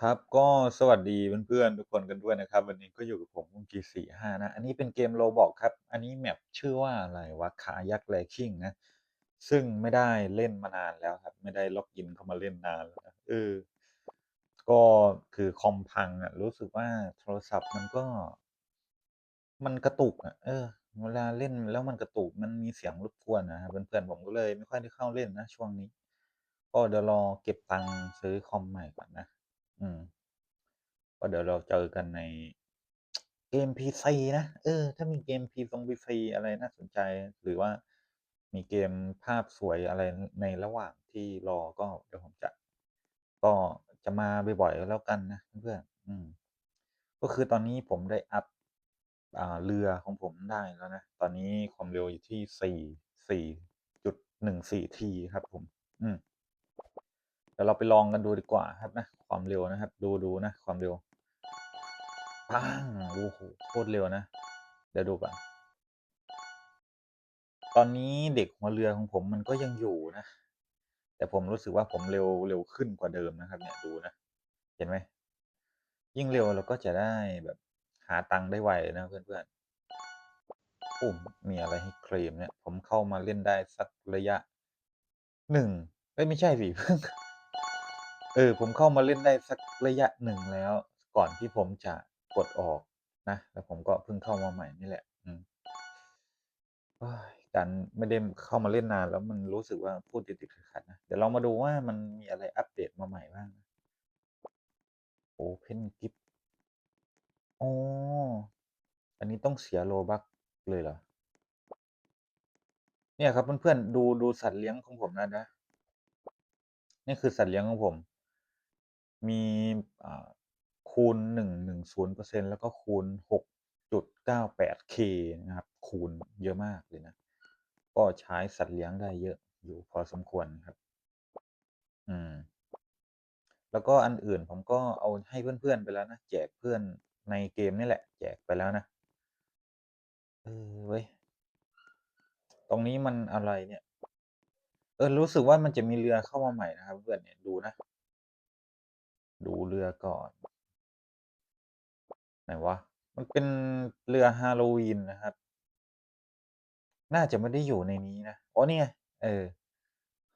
ครับก็สวัสดีเพื่อนๆทุกคนกันด้วยนะครับ วันนี้ก็อยู่กับผมวงกีสี่ห้านะ อันนี้เป็นเกม Roblox ครับ อันนี้แมปชื่อว่าอะไรวะ Kayak Ranking นะ ซึ่งไม่ได้เล่นมานานแล้วครับ ไม่ได้ล็อกอินเข้ามาเล่นนานแล้วนะเออก็คือคอมพังอะรู้สึกว่าโทรศัพท์มันก็ มันกระตุกอะเออ เวลาเล่นแล้วมันกระตุกมันมีเสียงรบกวนอะครับเพื่อนๆผมก็เลยไม่ค่อยได้เข้าเล่นนะช่วงนี้ก็เดี๋ยวรอเก็บตังค์ซื้อคอมใหม่ก่อนนะ อืมก็เดี๋ยวเราเจอกันในเกม PC นะ เออ ถ้ามีเกมพีฟง PC อะไรน่าสนใจ หรือว่ามีเกมภาพสวยอะไรในระหว่างที่รอก็เดี๋ยวผมจะ ก็จะมาบ่อยๆแล้วกันนะเพื่อนอืม ก็คือตอนนี้ผมได้อัปอ่าเรือของผมได้แล้วนะ ตอนนี้ความเร็วอยู่ที่4 4.14 T ครับผม อืมเดี๋ยวเราไปลองกันดูดีกว่าครับนะ ความเร็วนะครับ ดูๆนะความเร็วปังโอ้โฮโคตรเร็วนะ เดี๋ยวดูก่อนตอนนี้เด็กหัวเรือของผมมันก็ยังอยู่นะ แต่ผมรู้สึกว่าผมเร็วเร็วขึ้นกว่าเดิมนะครับ เนี่ยดูนะ เห็นไหม ยิ่งเร็วเราก็จะได้แบบหาตังค์ได้ไวนะเพื่อนๆโอ้มมีอะไรให้เคลมเนี่ย ผมเข้ามาเล่นได้สักระยะหนึ่งเอ๊ยไม่ใช่สิเพิ่ง เออ ผมเข้ามาเล่นได้สักระยะหนึ่งแล้ว ก่อนที่ผมจะกดออกนะ แล้วผมก็เพิ่งเข้ามาใหม่นี่แหละ อืมการไม่ได้เข้ามาเล่นนาน แล้วมันรู้สึกว่าพูดติดๆขัดนะ เดี๋ยวเรามาดูว่ามันมีอะไรอัปเดตมาใหม่บ้างนะ Open Gift อ๋อ อันนี้ต้องเสีย Robux เลยเหรอ?เนี่ยครับเพื่อนๆดูดูสัตว์เลี้ยงของผมนะนะนี่คือสัตว์เลี้ยงของผม มีอ่าคูณ 110%แล้วก็คูณ 6.98K นะครับ คูณเยอะมากเลยนะ ก็ใช้สัตว์เลี้ยงได้เยอะอยู่พอสมควรครับ อืม แล้วก็อันอื่นผมก็เอาให้เพื่อนๆไปแล้วนะ แจกเพื่อนในเกมนี่แหละ แจกไปแล้วนะ เออเว้ย ตรงนี้มันอะไรเนี่ย เออ รู้สึกว่ามันจะมีเรือเข้ามาใหม่นะครับ เพื่อนเนี่ย ดูนะ ดูเรือก่อน ไหนวะ มันเป็นเรือฮาโลวีนนะครับ น่าจะไม่ได้อยู่ในนี้นะ อ๋อนี่ไงเออ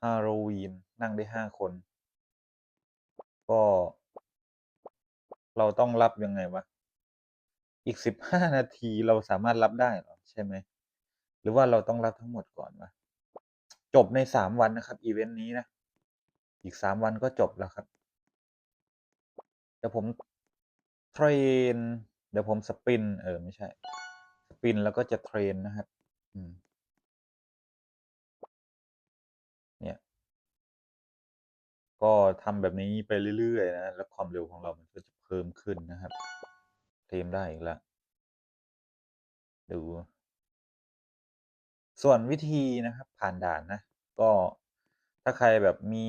ฮาโลวีน นั่งได้5คน ก็ เราต้องรับยังไงวะ อีก15นาทีเราสามารถรับได้หรอ ใช่ไหม หรือว่าเราต้องรับทั้งหมดก่อนวะ จบใน3วันนะครับอิเวนต์นี้นะ อีก3วันก็จบแล้วครับ ดี๋ยวผมเทรน เดี๋ยวผมสปิน เออ ไม่ใช่ สปินแล้วก็จะเทรนนะครับเนี่ย ก็ทำแบบนี้ไปเรื่อยๆนะ แล้วความเร็วของเรามันก็จะเพิ่มขึ้นนะครับเคลมได้อีกแล้วดู ส่วนวิธีนะครับ ผ่านด่านนะ ก็ถ้าใครแบบมี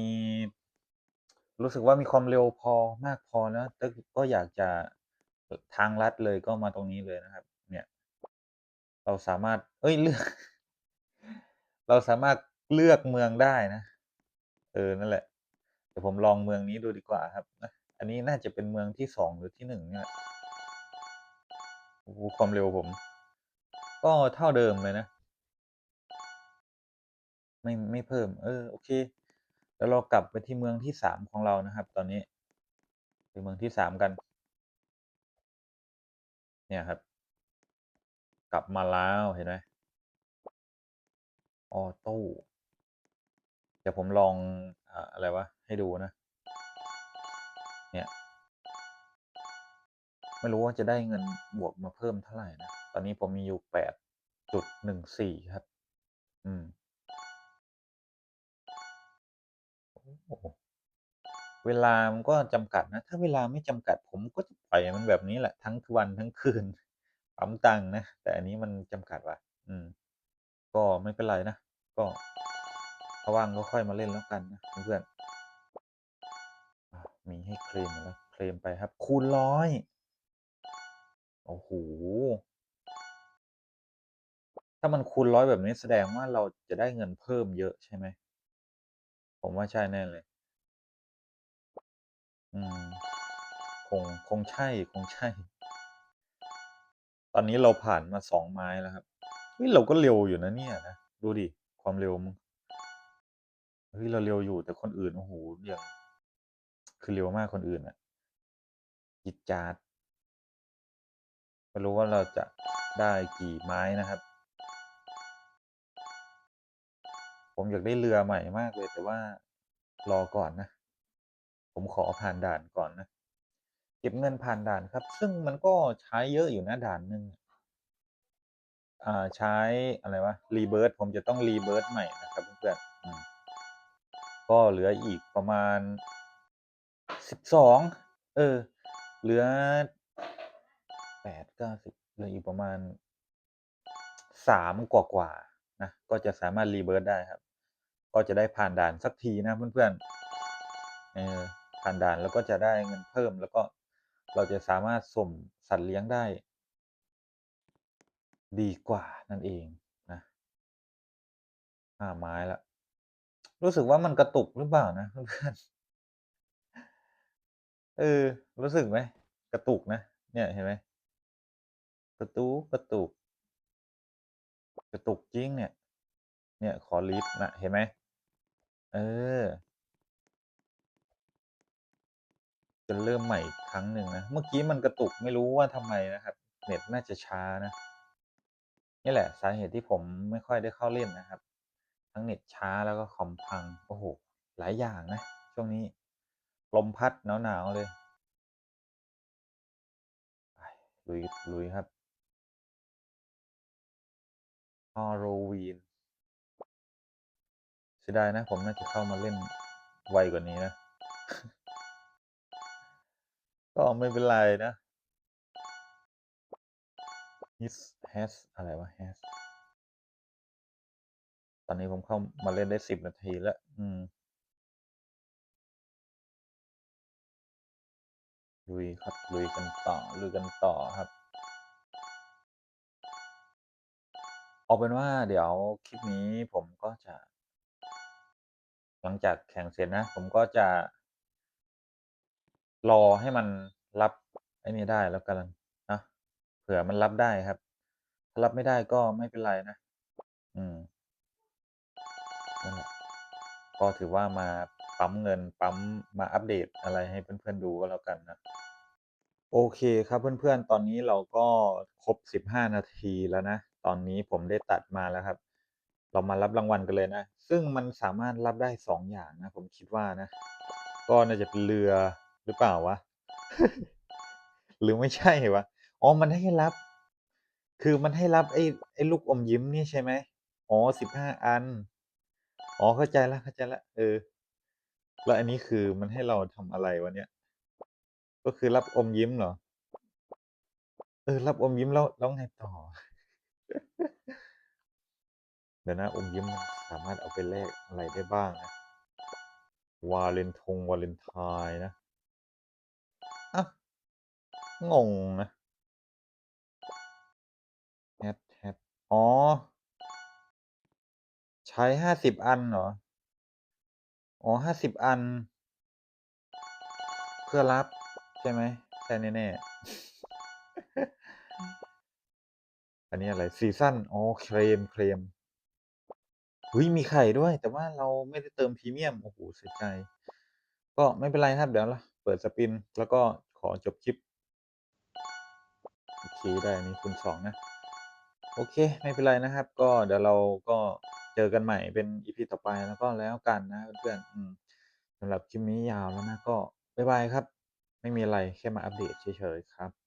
รู้สึกว่ามีความเร็วพอมากพอแล้วก็ก็อยากจะทางลัดเลยก็มาตรงนี้เลยนะครับ เนี่ย เราสามารถ เอ๊ยเลือก เราสามารถเลือกเมืองได้นะ เออนั่นแหละเดี๋ยวผมลองเมืองนี้ดูดีกว่าครับนะอันนี้น่าจะเป็นเมืองที่2หรือที่1เนี่ยแหละโอ้ความเร็วผม ก็เท่าเดิมเลยนะ ไม่ไม่เพิ่ม เออ โอเค เดี๋ยวเรากลับไปที่เมืองที่3ของเรานะครับ ตอนนี้ไปเมืองที่3กัน เนี่ยครับ กลับมาแล้วเห็นไหม?ออโต้เดี๋ยวผมลองอ่าอะไรวะ ให้ดูนะ เนี่ย ไม่รู้ว่าจะได้เงินบวกมาเพิ่มเท่าไหร่นะ ตอนนี้ผมมีอยู่8.14ครับ อืม เวลามันก็จำกัดนะ ถ้าเวลาไม่จำกัดผมก็จะปล่อยมันแบบนี้แหละทั้งวันทั้งคืนปั๊มตังนะ แต่อันนี้มันจำกัดว่ะ อืม ก็ไม่เป็นไรนะ ก็ถ้าว่างก็ค่อยมาเล่นแล้วกันนะเพื่อนมีให้เคลมอยู่นะเคลมไปครับ คูณ100โอ้โฮถ้ามันคูณ100แบบนี้แสดงว่าเราจะได้เงินเพิ่มเยอะใช่ไหม?ผมว่าใช่แน่เลย อืมงคงใช่ คงใช่ ตอนนี้เราผ่านมา2ไม้แล้วครับ เฮ้ย เราก็เร็วอยู่นะเนี่ยนะ ดูดิ ความเร็วมึง เฮ้ย เราเร็วอยู่แต่คนอื่น โอ้โฮอย่าง คือเร็วมากคนอื่นอะจี๊ดจ๊าดไม่รู้ว่าเราจะได้กี่ไม้นะครับ ผมอยากได้เรือใหม่มากเลยแต่ว่ารอก่อนนะ ผมขอผ่านด่านก่อนนะ เก็บเงินผ่านด่านครับ ซึ่งมันก็ใช้เยอะอยู่นะด่านหนึ่งอ่าใช้อะไรวะ Rebirth ผมจะต้อง Rebirth ใหม่นะครับเพื่อนๆก็เหลืออีกประมาณ12เออ เหลือ8 9 10เหลืออีกประมาณ3กว่าๆนะก็จะสามารถ Rebirth ได้ครับ ก็จะได้ผ่านด่านสักทีนะเพื่อนๆเออ ผ่านด่านแล้วก็จะได้เงินเพิ่ม แล้วก็เราจะสามารถสุ่มสัตว์เลี้ยงได้ ดีกว่านั่นเองนะ5ไม้แล้วรู้สึกว่ามันกระตุกหรือเปล่านะเพื่อนเออ รู้สึกไหม?กระตุกนะเนี่ยเห็นไหม?กระตูกกระตุกกระตุกจริงเนี่ย เนี่ยขอลิฟต์นะเห็นไหม?เออ จะเริ่มใหม่อีกครั้งหนึ่งนะ เมื่อกี้มันกระตุกไม่รู้ว่าทำไมนะครับ เน็ตน่าจะช้านะ นี่แหละสาเหตุที่ผมไม่ค่อยได้เข้าเล่นนะครับ ทั้งเน็ตช้าแล้วก็คอมพัง โอ้โฮหลายอย่างนะ ช่วงนี้ ลมพัดหนาวๆเลยลุยลุยครับ Halloween เสียดายนะ ผมน่าจะเข้ามาเล่นไวกว่านี้นะ ก็ไม่เป็นไรนะ His has อะไรวะ has ตอนนี้ผมเข้ามาเล่นได้10นาทีแล้ว อืมลุยครับลุยกันต่อลุยกันต่อครับ เอาเป็นว่าเดี๋ยวคลิปนี้ผมก็จะ หลังจากแข่งเสร็จนะ ผมก็จะ รอให้มันรับไอ้นี่ได้แล้วกันนะเผื่อมันรับได้ครับ ถ้ารับไม่ได้ก็ไม่เป็นไรนะ อืมนั่นแหละก็ถือว่ามาปั๊มเงินปั๊มมาอัปเดตอะไรให้เพื่อนๆดูก็แล้วกันนะ โอเคครับเพื่อนๆ ตอนนี้เราก็ครบ 15 นาทีแล้วนะ ตอนนี้ผมได้ตัดมาแล้วครับ เรามารับรางวัลกันเลยนะ ซึ่งมันสามารถรับได้ 2 อย่างนะ ผมคิดว่านะ ก็น่าจะเป็นเรือ หรือเปล่าวะ หรือไม่ใช่วะ อ๋อ มันให้รับ คือมันให้รับไอ้ไอ้ลูกอมยิ้มนี่ใช่ไหม?อ๋อ15อัน อ๋อ เข้าใจล้วเข้าใจล้วเออ แล้วอันนี้คือมันให้เราทำอะไรวะเนี่ย?ก็คือรับอมยิ้มเหรอ?เออ รับอมยิ้มแล้วแล้วไงต่อ?เดี๋ยวนะอมยิ้มมันสามารถเอาไปแลกอะไรได้บ้างนะ วาเลนทงวาเลนไทน์นะ อ้างงนะ hat hat อ๋อ ใช้50อันเหรอ?อ๋อ50อัน เพื่อรับ ใช่ไหม?ใช่แน่ๆ อันนี้อะไร ซีซั่น อ๋อ เคลม เคลมอุ๊ยมีไข่ด้วย แต่ว่าเราไม่ได้เติมพรีเมียม โอ้โฮเสียใจ ก็ไม่เป็นไรครับ เดี๋ยวเราเปิดสปิน แล้วก็ อจบคลิป โอเค ได้มีคูณสองนะ โอเค ไม่เป็นไรนะครับ ก็เดี๋ยวเราก็เจอกันใหม่เป็นอีพีต่อไปแล้วก็แล้วกันนะเพื่อนๆสำหรับคลิปนี้ยาวแล้วนะก็บ๊ายบายครับ ไม่มีอะไรแค่มาอัปเดตเฉยๆครับ